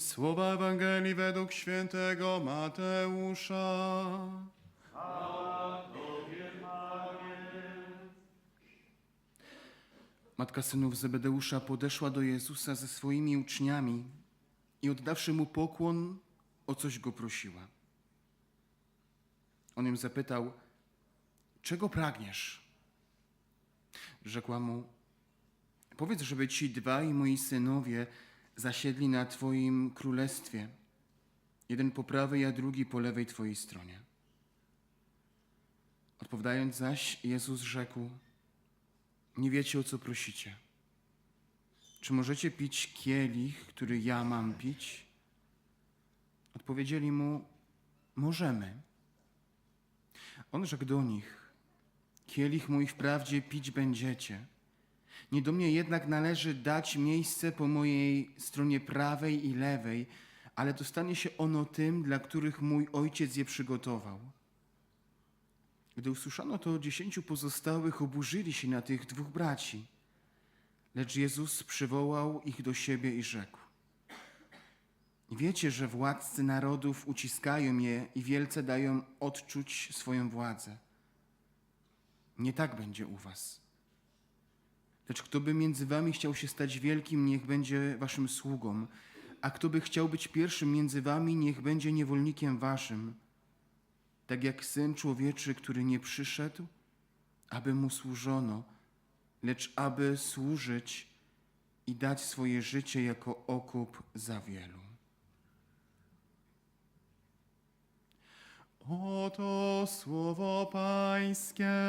Słowa Ewangelii według świętego Mateusza. Matka synów Zebedeusza podeszła do Jezusa ze swoimi uczniami i oddawszy mu pokłon, o coś go prosiła. On ją zapytał, czego pragniesz? Rzekła mu, powiedz, żeby ci dwaj moi synowie zasiedli na twoim królestwie, jeden po prawej, a drugi po lewej twojej stronie. Odpowiadając zaś, Jezus rzekł, nie wiecie o co prosicie. Czy możecie pić kielich, który ja mam pić? Odpowiedzieli mu, możemy. On rzekł do nich, kielich mój wprawdzie pić będziecie. Nie do mnie jednak należy dać miejsce po mojej stronie prawej i lewej, ale dostanie się ono tym, dla których mój ojciec je przygotował. Gdy usłyszano to, dziesięciu pozostałych oburzyli się na tych dwóch braci. Lecz Jezus przywołał ich do siebie i rzekł: Wiecie, że władcy narodów uciskają je i wielce dają odczuć swoją władzę. Nie tak będzie u was. Lecz kto by między wami chciał się stać wielkim, niech będzie waszym sługą, a kto by chciał być pierwszym między wami, niech będzie niewolnikiem waszym tak jak Syn Człowieczy, który nie przyszedł, aby Mu służono, lecz aby służyć i dać swoje życie jako okup za wielu. Oto słowo Pańskie.